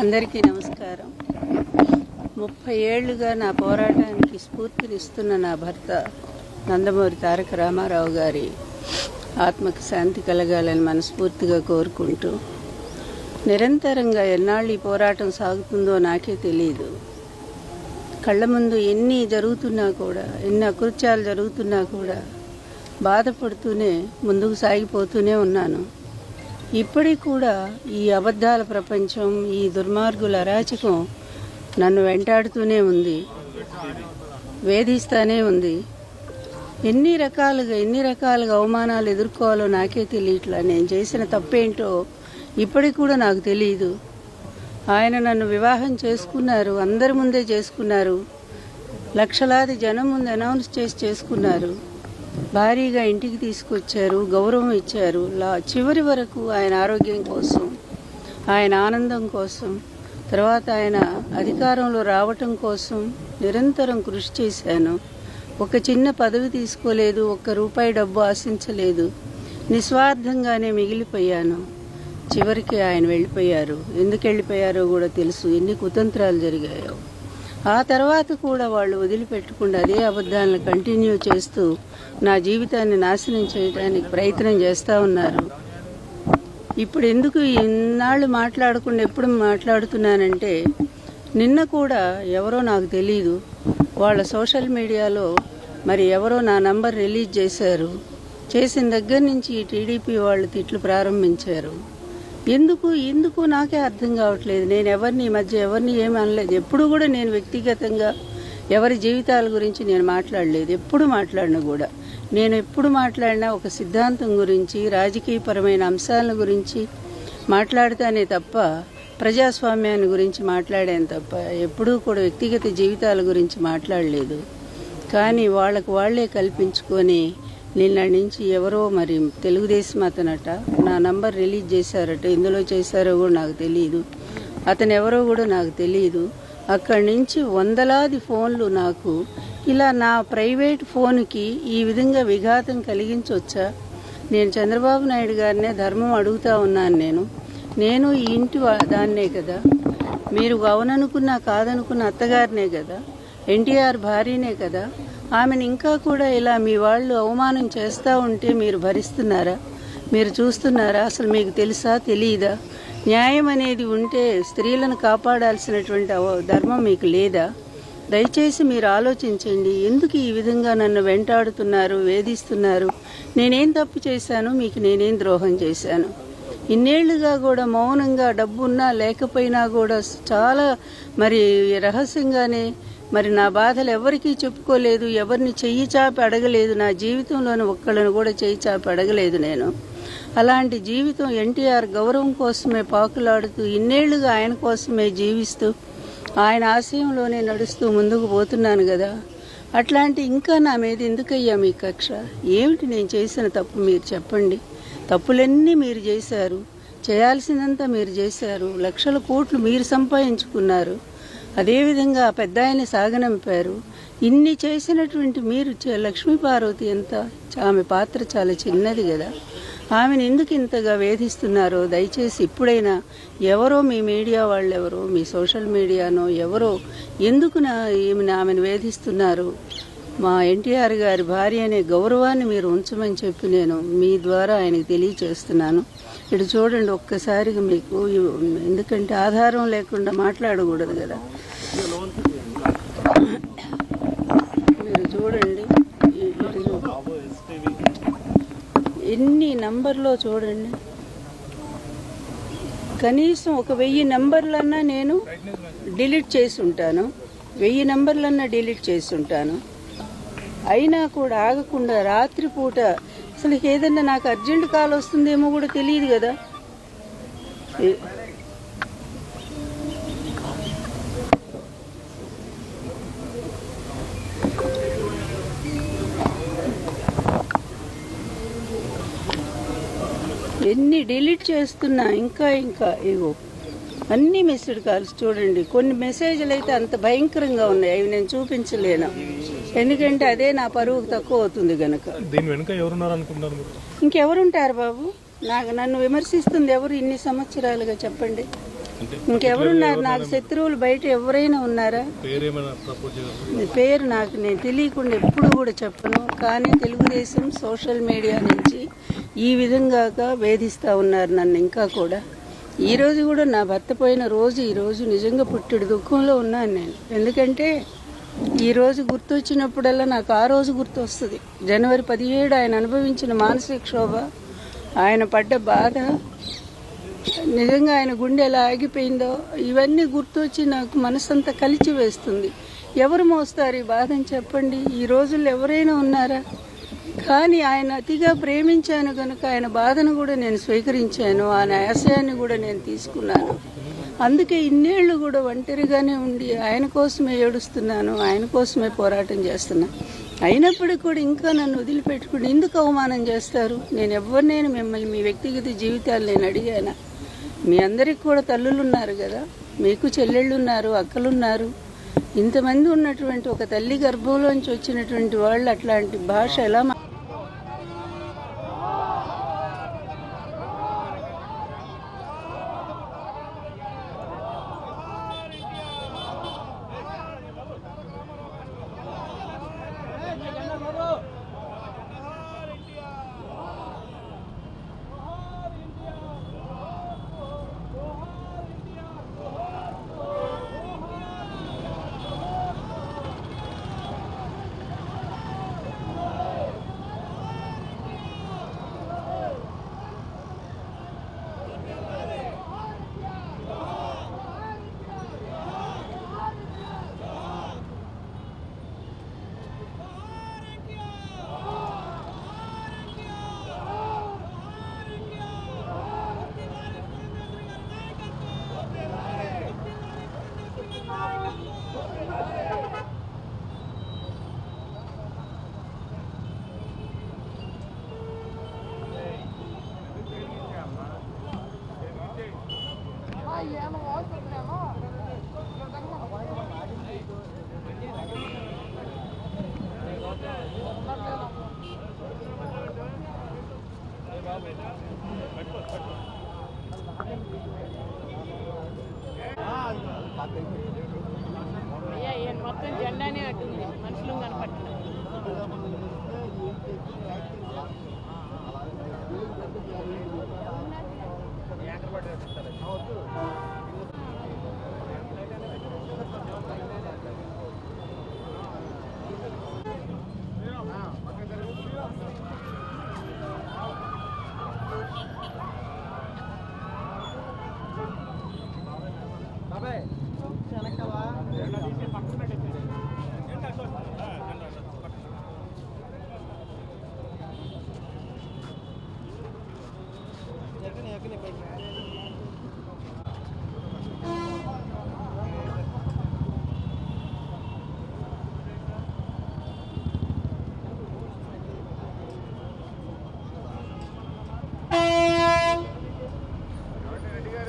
అందరికీ నమస్కారం. ముప్పై ఏళ్ళుగా నా పోరాటానికి స్ఫూర్తినిస్తున్న నా భర్త నందమూరి తారక రామారావు గారి ఆత్మకు శాంతి కలగాలని మనస్ఫూర్తిగా కోరుకుంటూ నిరంతరంగా ఎన్నాళ్ళు ఈ పోరాటం సాగుతుందో నాకే తెలియదు కళ్ళ ముందు ఎన్ని జరుగుతున్నా కూడా ఎన్ని అకృత్యాలు జరుగుతున్నా కూడా బాధపడుతూనే ముందుకు సాగిపోతూనే ఉన్నాను. ఇప్పటికి కూడా ఈ అబద్ధాల ప్రపంచం ఈ దుర్మార్గుల అరాచకం నన్ను వెంటాడుతూనే ఉంది. వేధిస్తానే ఉంది. ఎన్ని రకాలుగా ఎన్ని రకాలుగా అవమానాలు ఎదుర్కోవాలో నాకే తెలియట్లా. నేను చేసిన తప్పేంటో ఇప్పటికి కూడా నాకు తెలియదు ఆయన నన్ను వివాహం చేసుకున్నారు అందరి ముందే చేసుకున్నారు. లక్షలాది జనం ముందు అనౌన్స్ చేసి చేసుకున్నారు. భారీగా ఇంటికి తీసుకొచ్చారు గౌరవం ఇచ్చారు. లా చివరి వరకు ఆయన ఆరోగ్యం కోసం ఆయన ఆనందం కోసం తర్వాత ఆయన అధికారంలో రావటం కోసం నిరంతరం కృషి చేశాను. ఒక చిన్న పదవి తీసుకోలేదు ఒక్క రూపాయి డబ్బు ఆశించలేదు. నిస్వార్థంగానే మిగిలిపోయాను. చివరికి ఆయన వెళ్ళిపోయారు. ఎందుకు వెళ్ళిపోయారో కూడా తెలుసు. ఎన్ని కుతంత్రాలు జరిగాయో. ఆ తర్వాత కూడా వాళ్ళు వదిలిపెట్టకుండా అదే అబద్ధాలను కంటిన్యూ చేస్తూ నా జీవితాన్ని నాశనం చేయడానికి ప్రయత్నం చేస్తూ ఉన్నారు. ఇప్పుడు ఎందుకు ఇన్నాళ్ళు మాట్లాడకుండా ఎప్పుడు మాట్లాడుతున్నానంటే నిన్న కూడా ఎవరో నాకు తెలియదు వాళ్ళ సోషల్ మీడియాలో మరి ఎవరో నా నంబర్ రిలీజ్ చేశారు. చేసిన దగ్గర నుంచి టీడీపీ వాళ్ళు తిట్లు ప్రారంభించారు. ఎందుకు ఎందుకు నాకే అర్థం కావట్లేదు. నేను ఎవరిని ఈ మధ్య ఎవరిని ఏమి అనలేదు. ఎప్పుడు కూడా నేను వ్యక్తిగతంగా ఎవరి జీవితాల గురించి నేను మాట్లాడలేదు. ఎప్పుడు మాట్లాడిన కూడా. నేను ఎప్పుడు మాట్లాడినా ఒక సిద్ధాంతం గురించి రాజకీయపరమైన అంశాల గురించి మాట్లాడతానే తప్ప ప్రజాస్వామ్యాన్ని గురించి మాట్లాడాను తప్ప ఎప్పుడూ కూడా వ్యక్తిగత జీవితాల గురించి మాట్లాడలేదు. కానీ వాళ్ళకు వాళ్ళే కల్పించుకొని నిన్న నుంచి ఎవరో మరి తెలుగుదేశం అతనట నా నంబర్ రిలీజ్ చేశారట ఇందులో చేశారో కూడా నాకు తెలియదు అతను ఎవరో కూడా నాకు తెలియదు అక్కడి నుంచి వందలాది ఫోన్లు నాకు ఇలా నా ప్రైవేట్ ఫోన్కి ఈ విధంగా విఘాతం కలిగించవచ్చా నేను చంద్రబాబు నాయుడు గారినే ధర్మం అడుగుతా ఉన్నాను నేను. నేను ఈ ఇంటి దాన్నే కదా. మీరు అవుననుకున్నా కాదనుకున్న అత్తగారినే కదా. ఎన్టీఆర్ భార్యనే కదా. ఆమెను ఇంకా కూడా ఇలా మీ వాళ్ళు అవమానం చేస్తూ ఉంటే మీరు భరిస్తున్నారా? మీరు చూస్తున్నారా? అసలు మీకు తెలుసా? తెలియదా న్యాయం అనేది ఉంటే స్త్రీలను కాపాడాల్సినటువంటి ధర్మం మీకు లేదా? దయచేసి మీరు ఆలోచించండి. ఎందుకు ఈ విధంగా నన్ను వెంటాడుతున్నారు వేధిస్తున్నారు? నేనేం తప్పు చేశాను? మీకు నేనేం ద్రోహం చేశాను? ఇన్నేళ్ళుగా కూడా మౌనంగా డబ్బున్నా లేకపోయినా కూడా చాలా మరి రహస్యంగానే మరి నా బాధలు ఎవరికీ చెప్పుకోలేదు ఎవరిని చెయ్యి చాపి అడగలేదు నా జీవితంలోని ఒక్కళ్ళని కూడా చెయ్యి చాపి అడగలేదు నేను. అలాంటి జీవితం ఎన్టీఆర్ గౌరవం కోసమే పాకులాడుతూ ఇన్నేళ్ళుగా ఆయన కోసమే జీవిస్తూ ఆయన ఆశయంలోనే నడుస్తూ ముందుకు పోతున్నాను కదా. అట్లాంటి ఇంకా నా మీద ఎందుకయ్యా మీ కక్ష? ఏమిటి నేను చేసిన తప్పు మీరు చెప్పండి. తప్పులన్నీ మీరు చేశారు. చేయాల్సిందంతా మీరు చేశారు. లక్షల కోట్లు మీరు సంపాదించుకున్నారు. అదేవిధంగా పెద్ద ఆయన సాగనంపారు ఇన్ని చేసినటువంటి మీరు చే- ఎంత? ఆమె పాత్ర చాలా చిన్నది కదా ఆమెను ఎందుకు ఇంతగా వేధిస్తున్నారో దయచేసి ఇప్పుడైనా ఎవరో మీ మీడియా వాళ్ళెవరో మీ సోషల్ మీడియానో ఎవరో ఎందుకు నా ఈమెను ఆమెను వేధిస్తున్నారు? మా ఎన్టీఆర్ గారి భార్య అనే గౌరవాన్ని మీరు ఉంచమని చెప్పి నేను మీ ద్వారా ఆయనకు తెలియచేస్తున్నాను. ఇటు చూడండి ఒక్కసారిగా మీకు ఎందుకంటే ఆధారం లేకుండా మాట్లాడకూడదు కదా మీరు చూడండి ఇ- ఇటు చూ- ఎన్ని నంబర్లో చూడండి. కనీసం ఒక వెయ్యి నెంబర్లన్నా నేను డిలీట్ చేసి ఉంటాను వెయ్యి నెంబర్లన్నా డిలీట్ చేసి ఉంటాను అయినా కూడా ఆగకుండా రాత్రిపూట అసలు ఏదన్నా నాకు అర్జెంట్ కాల్ వస్తుందేమో కూడా తెలియదు కదా. ఎన్ని డిలీట్ చేస్తున్నా ఇంకా ఇంకా ఇగో. అన్ని మెసేజ్ కాల్స్ చూడండి. కొన్ని మెసేజ్లు అయితే అంత భయంకరంగా ఉన్నాయి. అవి నేను చూపించలేను. ఎందుకంటే అదే నా పరువుకు తక్కువ అవుతుంది గనక. దీని వెనుక ఎవరున్నారు అనుకుంటున్నారు ఇంకెవరుంటారు బాబు? నాకు నన్ను విమర్శిస్తుంది ఎవరు? ఇన్ని సంవత్సరాలుగా చెప్పండి. ఇంకెవరున్నారు? నాకు శత్రువులు బయట ఎవరైనా ఉన్నారా? పేరు నాకు నేను తెలియకుండా ఎప్పుడు కూడా చెప్పను. కానీ తెలుగుదేశం సోషల్ మీడియా నుంచి ఈ విధంగా వేధిస్తూ ఉన్నారు నన్ను ఇంకా కూడా. ఈరోజు కూడా నా భర్త పోయిన రోజు ఈరోజు నిజంగా పుట్టెడు దుఃఖంలో ఉన్నాను నేను. ఎందుకంటే ఈరోజు గుర్తొచ్చినప్పుడల్లా నాకు ఆ రోజు గుర్తొస్తుంది. జనవరి పదిహేడు ఆయన అనుభవించిన మానసిక క్షోభ ఆయన పడ్డ బాధ నిజంగా ఆయన గుండె ఎలా ఆగిపోయిందో ఇవన్నీ గుర్తొచ్చి నాకు మనసంతా కలిచి వేస్తుంది ఎవరు మోస్తారు ఈ బాధని చెప్పండి? ఈ రోజుల్లో ఎవరైనా ఉన్నారా? కానీ ఆయన అతిగా ప్రేమించాను కనుక ఆయన బాధను కూడా నేను స్వీకరించాను ఆయన ఆశయాన్ని కూడా నేను తీసుకున్నాను. అందుకే ఇన్నేళ్ళు కూడా ఒంటరిగానే ఉండి ఆయన కోసమే ఏడుస్తున్నాను ఆయన కోసమే పోరాటం చేస్తున్నా. అయినప్పటికీ కూడా ఇంకా నన్ను వదిలిపెట్టుకుని ఎందుకు అవమానం చేస్తారు? నేను ఎవరినైనా మిమ్మల్ని మీ వ్యక్తిగత జీవితాలు నేను అడిగాను? మీ అందరికి కూడా తల్లులు ఉన్నారు కదా? మీకు చెల్లెళ్ళు ఉన్నారు అక్కలున్నారు. ఇంతమంది ఉన్నటువంటి ఒక తల్లి గర్భంలోంచి వచ్చినటువంటి వాళ్ళు అట్లాంటి భాష ఎలా మా- అయ్యా ఈయన మొత్తం జెండానే అట్టుంది మనుషులు కనపట్టిన కనపట్లేదు ఆ